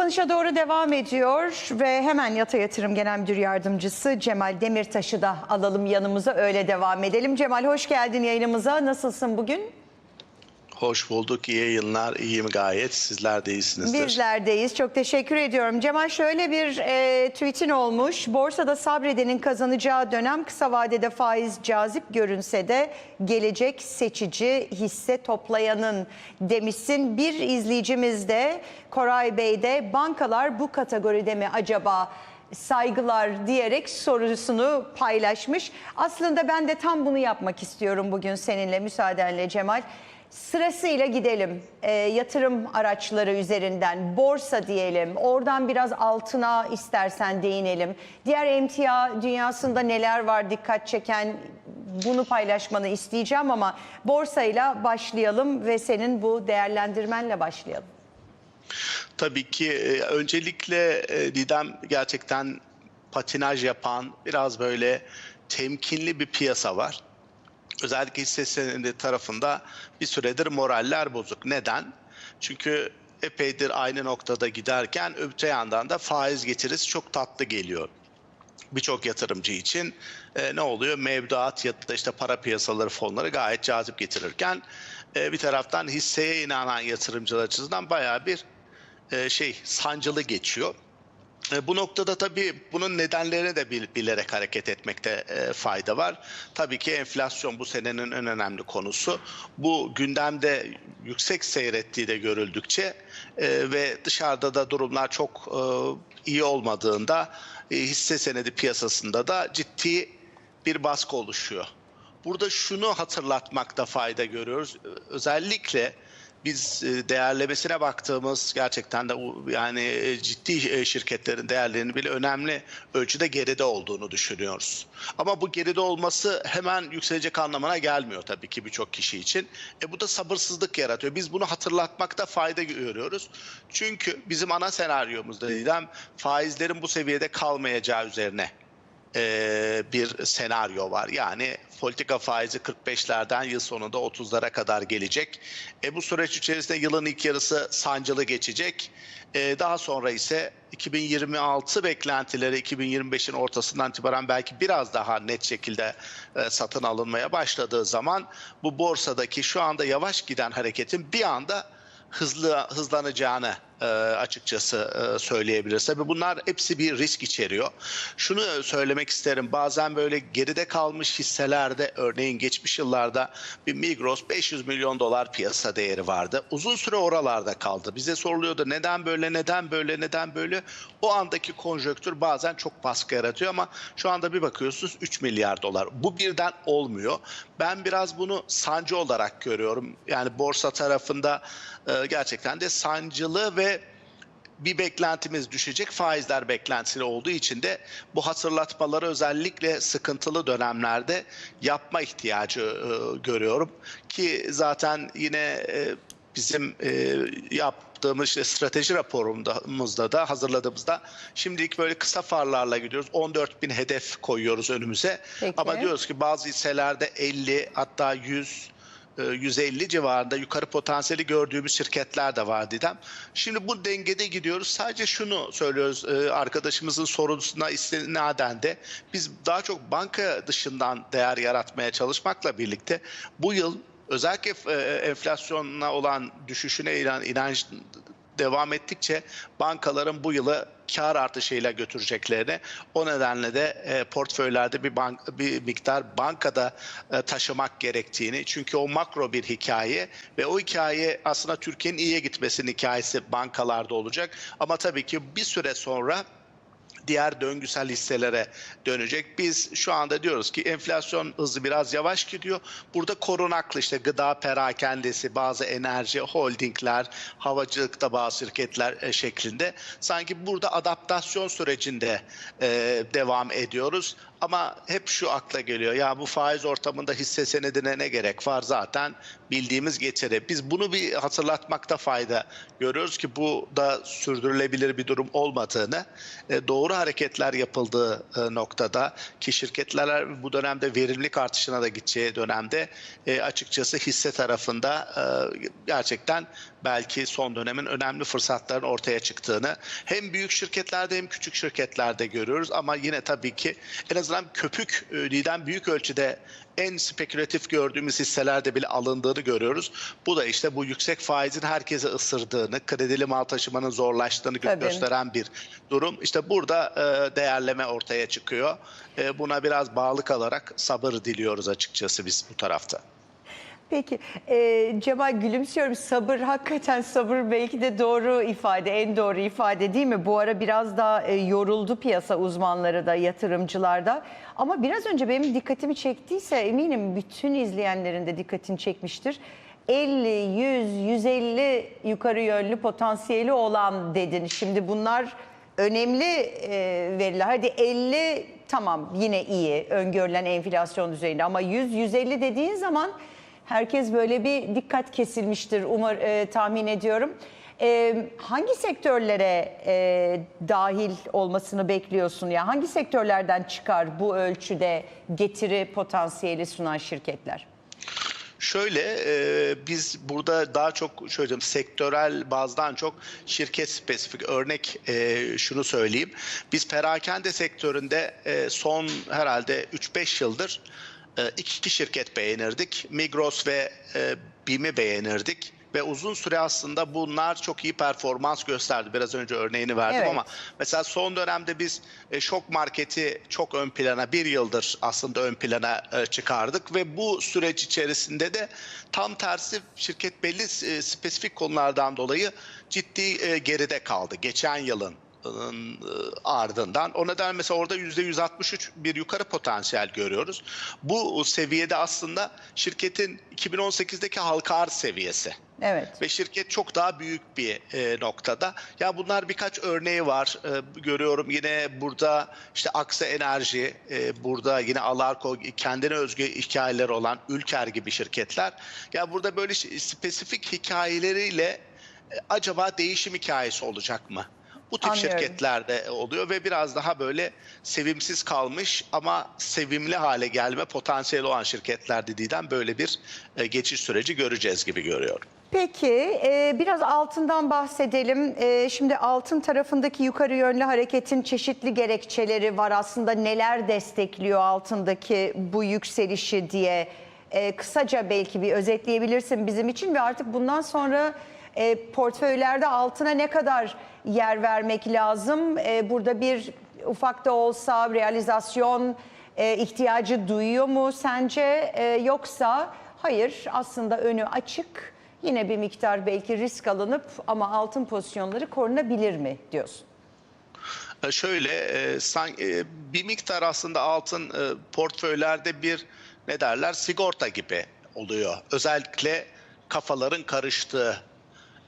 Kapanışa doğru devam ediyor ve hemen Yata Yatırım Genel Müdür Yardımcısı Cemal Demirtaş'ı da alalım yanımıza öyle devam edelim. Cemal hoş geldin yayınımıza. Nasılsın bugün? Hoş bulduk. İyi yayınlar. İyiyim gayet. Sizler de iyisinizdir. Bizlerdeyiz. Çok teşekkür ediyorum. Cemal şöyle bir e, tweetin olmuş. Borsada sabredenin kazanacağı dönem kısa vadede faiz cazip görünse de gelecek seçici hisse toplayanın demişsin. Bir izleyicimiz de Koray Bey de bankalar bu kategoride mi acaba? saygılar diyerek sorusunu paylaşmış. Aslında ben de tam bunu yapmak istiyorum bugün seninle müsaadenle Cemal. Sırasıyla gidelim Ee, yatırım araçları üzerinden borsa diyelim oradan biraz altına istersen değinelim. Diğer emtia dünyasında neler var dikkat çeken bunu paylaşmanı isteyeceğim ama borsayla başlayalım ve senin bu değerlendirmenle başlayalım. Tabii ki e, öncelikle e, Didem gerçekten patinaj yapan biraz böyle temkinli bir piyasa var. Özellikle hisse senedi tarafında bir süredir moraller bozuk. Neden? Çünkü epeydir aynı noktada giderken öte yandan da faiz getirisi çok tatlı geliyor. birçok yatırımcı için e, ne oluyor? Mevduat ya da işte para piyasaları fonları gayet cazip getirirken e, bir taraftan hisseye inanan yatırımcılar açısından bayağı bir e, şey sancılı geçiyor. E, Bu noktada tabii bunun nedenlerini de bil- bilerek hareket etmekte e, fayda var. Tabii ki enflasyon bu senenin en önemli konusu. Bu gündemde yüksek seyrettiği de görüldükçe e, ve dışarıda da durumlar çok e, iyi olmadığında e, hisse senedi piyasasında da ciddi bir baskı oluşuyor. Burada şunu hatırlatmakta fayda görüyoruz. Özellikle biz e, değerlemesine baktığımız gerçekten de yani e, ciddi e, şirketlerin değerlerinin bile önemli ölçüde geride olduğunu düşünüyoruz. Ama bu geride olması hemen yükselecek anlamına gelmiyor tabii ki birçok kişi için. E bu da sabırsızlık yaratıyor. Biz bunu hatırlatmakta fayda görüyoruz. Çünkü bizim ana senaryomuzda Didem faizlerin bu seviyede kalmayacağı üzerine e, bir senaryo var. Yani politika faizi 45'lerden yıl sonunda 30'lara kadar gelecek. E, bu süreç içerisinde yılın ilk yarısı sancılı geçecek. E, daha sonra ise 2026 beklentileri 2025'in ortasından itibaren belki biraz daha net şekilde e, satın alınmaya başladığı zaman bu borsadaki şu anda yavaş giden hareketin bir anda hızlı hızlanacağını e, açıkçası e, söyleyebiliriz. Tabii bunlar hepsi bir risk içeriyor. Şunu söylemek isterim. Bazen böyle geride kalmış hisselerde örneğin geçmiş yıllarda bir Migros 500 milyon dolar piyasa değeri vardı. Uzun süre oralarda kaldı. Bize soruluyordu neden böyle, neden böyle, neden böyle. O andaki konjöktür bazen çok baskı yaratıyor ama şu anda bir bakıyorsunuz 3 milyar dolar. Bu birden olmuyor. Ben biraz bunu sancı olarak görüyorum. Yani borsa tarafında e, gerçekten de sancılı ve bir beklentimiz düşecek faizler beklentisi olduğu için de bu hatırlatmaları özellikle sıkıntılı dönemlerde yapma ihtiyacı e, görüyorum ki zaten yine e, bizim e, yaptığımız işte strateji raporumuzda da hazırladığımızda şimdilik böyle kısa farlarla gidiyoruz 14 bin hedef koyuyoruz önümüze Peki. ama diyoruz ki bazı hisselerde 50 hatta 100 e, 150 civarında yukarı potansiyeli gördüğümüz şirketler de var Didem. Şimdi bu dengede gidiyoruz. Sadece şunu söylüyoruz e, arkadaşımızın sorusuna istinaden de biz daha çok banka dışından değer yaratmaya çalışmakla birlikte bu yıl özellikle e, enflasyonla olan düşüşüne inan, inanç devam ettikçe bankaların bu yılı kar artışıyla götüreceklerini o nedenle de e, portföylerde bir bank bir miktar bankada e, taşımak gerektiğini çünkü o makro bir hikaye ve o hikaye aslında Türkiye'nin iyiye gitmesinin hikayesi bankalarda olacak. Ama tabii ki bir süre sonra diğer döngüsel hisselere dönecek. Biz şu anda diyoruz ki enflasyon hızı biraz yavaş gidiyor. Burada korunaklı işte gıda perakendesi, bazı enerji holdingler, havacılıkta bazı şirketler e, şeklinde sanki burada adaptasyon sürecinde e, devam ediyoruz. Ama hep şu akla geliyor. Ya bu faiz ortamında hisse senedine ne gerek var zaten bildiğimiz getiri. Biz bunu bir hatırlatmakta fayda görüyoruz ki bu da sürdürülebilir bir durum olmadığını, e, doğru hareketler yapıldığı e, noktada ki şirketler bu dönemde verimlilik artışına da gideceği dönemde e, açıkçası hisse tarafında gerçekten belki son dönemin önemli fırsatların ortaya çıktığını hem büyük şirketlerde hem küçük şirketlerde görüyoruz ama yine tabii ki en azından köpük e, Didem büyük ölçüde en spekülatif gördüğümüz hisselerde bile alındığını görüyoruz. Bu da işte bu yüksek faizin herkese ısırdığını, kredili mal taşımanın zorlaştığını Tabii. gösteren bir durum. İşte burada e, değerleme ortaya çıkıyor. E, buna biraz bağlı kalarak sabır diliyoruz açıkçası biz bu tarafta. Peki e, Cemal gülümsüyorum sabır hakikaten sabır belki de doğru ifade en doğru ifade değil mi? Bu ara biraz daha e, yoruldu piyasa uzmanları da yatırımcılar da ama biraz önce benim dikkatimi çektiyse eminim bütün izleyenlerin de dikkatini çekmiştir. 50, 100, 150 yukarı yönlü potansiyeli olan dedin. Şimdi bunlar önemli e, veriler. Hadi 50 tamam yine iyi öngörülen enflasyon düzeyinde ama 100, 150 dediğin zaman Herkes böyle bir dikkat kesilmiştir umar e, tahmin ediyorum. E, hangi sektörlere e, dahil olmasını bekliyorsun ya? Hangi sektörlerden çıkar bu ölçüde getiri potansiyeli sunan şirketler? Şöyle e, biz burada daha çok şöyle sektörel bazdan çok şirket spesifik örnek e, şunu söyleyeyim. Biz perakende sektöründe e, son herhalde 3-5 yıldır iki şirket beğenirdik. Migros ve e, BİM'i beğenirdik. Ve uzun süre aslında bunlar çok iyi performans gösterdi. Biraz önce örneğini verdim Evet. ama mesela son dönemde biz e, şok marketi çok ön plana bir yıldır aslında ön plana e, çıkardık ve bu süreç içerisinde de tam tersi şirket belli e, spesifik konulardan dolayı ciddi e, geride kaldı. Geçen yılın ın, ardından. O nedenle mesela orada %163 bir yukarı potansiyel görüyoruz. Bu seviyede aslında şirketin 2018'deki halka arz seviyesi Evet. ve şirket çok daha büyük bir e, noktada. Ya bunlar birkaç örneği var. E, görüyorum yine burada işte Aksa Enerji, e, burada yine Alarko kendine özgü hikayeleri olan Ülker gibi şirketler. Ya burada böyle spesifik hikayeleriyle e, acaba değişim hikayesi olacak mı? Bu tip Anlıyorum. şirketlerde oluyor ve biraz daha böyle sevimsiz kalmış ama sevimli hale gelme potansiyeli olan şirketlerde Didem böyle bir e, geçiş süreci göreceğiz gibi görüyorum. Peki e, biraz altından bahsedelim. E, şimdi altın tarafındaki yukarı yönlü hareketin çeşitli gerekçeleri var aslında. Neler destekliyor altındaki bu yükselişi diye e, kısaca belki bir özetleyebilirsin bizim için ve artık bundan sonra e, portföylerde altına ne kadar yer vermek lazım? E, burada bir ufak da olsa realizasyon e, ihtiyacı duyuyor mu sence E, yoksa hayır aslında önü açık yine bir miktar belki risk alınıp ama altın pozisyonları korunabilir mi diyorsun? E, Şöyle e, e, bir miktar aslında altın e, portföylerde bir ne derler sigorta gibi oluyor. Özellikle kafaların karıştığı.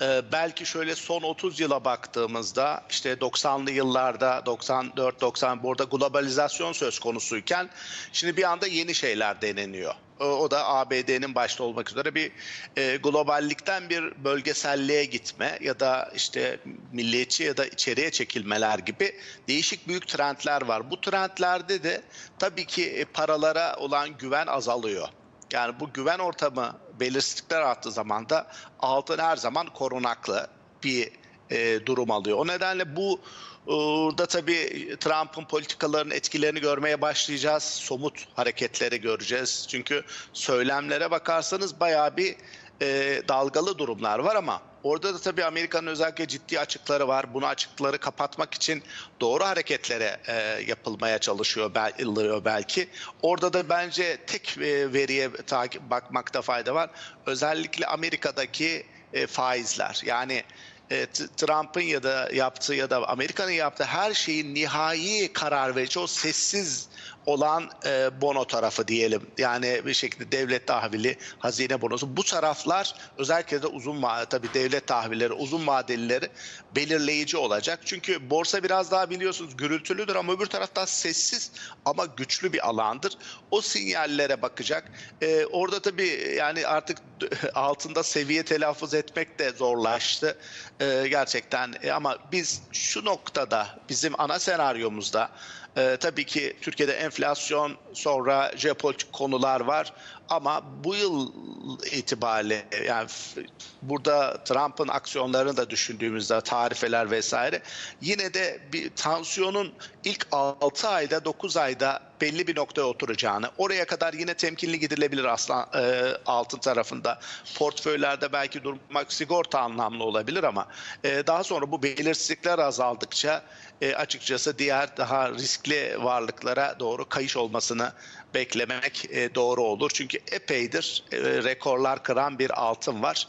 E, belki şöyle son 30 yıla baktığımızda işte 90'lı yıllarda 94 90 burada globalizasyon söz konusuyken şimdi bir anda yeni şeyler deneniyor. O, o da ABD'nin başta olmak üzere bir e, globallikten bir bölgeselliğe gitme ya da işte milliyetçi ya da içeriye çekilmeler gibi değişik büyük trendler var. Bu trendlerde de tabii ki e, paralara olan güven azalıyor. Yani bu güven ortamı belirsizlikler arttığı zaman da altın her zaman korunaklı bir e, durum alıyor. O nedenle bu e, da tabii Trump'ın politikalarının etkilerini görmeye başlayacağız. Somut hareketleri göreceğiz. Çünkü söylemlere bakarsanız bayağı bir e, dalgalı durumlar var ama orada da tabii Amerika'nın özellikle ciddi açıkları var. Bunu açıkları kapatmak için doğru hareketlere e, yapılmaya çalışıyor bel- belki. Orada da bence tek e, veriye takip bakmakta fayda var. Özellikle Amerika'daki e, faizler. Yani e, Trump'ın ya da yaptığı ya da Amerika'nın yaptığı her şeyin nihai karar verici o sessiz olan e, bono tarafı diyelim. Yani bir şekilde devlet tahvili, hazine bonosu. Bu taraflar özellikle de uzun tabii devlet tahvilleri, uzun vadelileri belirleyici olacak. Çünkü borsa biraz daha biliyorsunuz gürültülüdür ama öbür taraftan sessiz ama güçlü bir alandır. O sinyallere bakacak. E, orada tabii yani artık altında seviye telaffuz etmek de zorlaştı. E, gerçekten E, ama biz şu noktada bizim ana senaryomuzda e, tabii ki Türkiye'de enflasyon sonra jeopolitik konular var. Ama bu yıl itibariyle yani burada Trump'ın aksiyonlarını da düşündüğümüzde tarifeler vesaire yine de bir tansiyonun ilk 6 ayda 9 ayda belli bir noktaya oturacağını oraya kadar yine temkinli gidilebilir aslan e, altın tarafında portföylerde belki durmak sigorta anlamlı olabilir ama e, daha sonra bu belirsizlikler azaldıkça e, açıkçası diğer daha riskli varlıklara doğru kayış olmasını beklemek e, doğru olur. Çünkü epeydir e, rekorlar kıran bir altın var.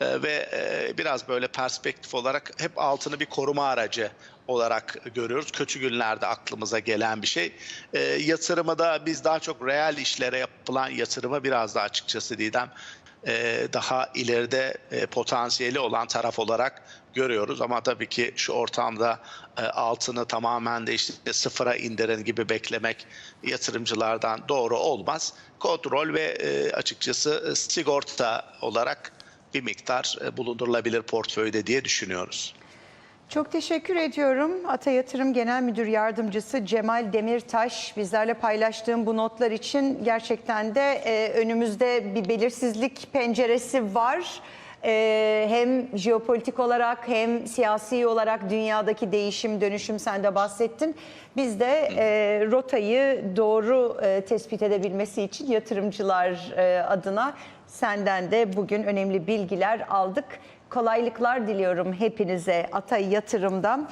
E, ve e, biraz böyle perspektif olarak hep altını bir koruma aracı olarak görüyoruz. Kötü günlerde aklımıza gelen bir şey. E, yatırımı da biz daha çok reel işlere yapılan yatırımı biraz daha açıkçası Didem e, daha ileride e, potansiyeli olan taraf olarak görüyoruz. Ama tabii ki şu ortamda e, altını tamamen de işte sıfıra indirin gibi beklemek yatırımcılardan doğru olmaz. Kontrol ve e, açıkçası e, sigorta olarak bir miktar e, bulundurulabilir portföyde diye düşünüyoruz. Çok teşekkür ediyorum. Ata Yatırım Genel Müdür Yardımcısı Cemal Demirtaş bizlerle paylaştığım bu notlar için gerçekten de e, önümüzde bir belirsizlik penceresi var. E, hem jeopolitik olarak hem siyasi olarak dünyadaki değişim dönüşüm sen de bahsettin. Biz de e, rotayı doğru e, tespit edebilmesi için yatırımcılar e, adına senden de bugün önemli bilgiler aldık. Kolaylıklar diliyorum hepinize Ata Yatırım'dan.